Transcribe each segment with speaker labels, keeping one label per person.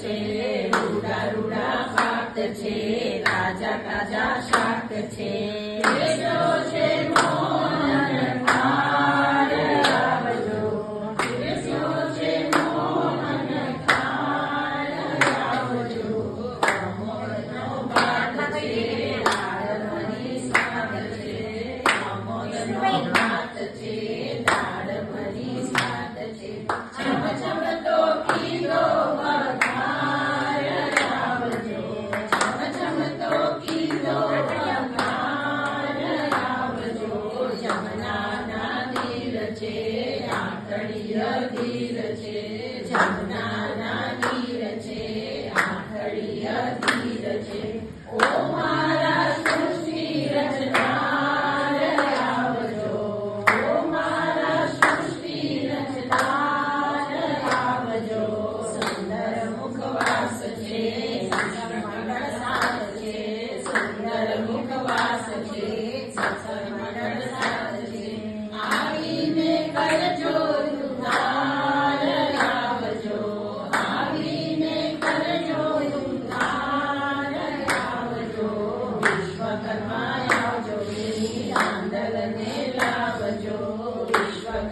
Speaker 1: છે રૂડા રૂડા પાક છે તાજા તાજા શાક છે. છે મોર घडिया तीरचे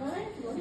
Speaker 1: Tới, tôi.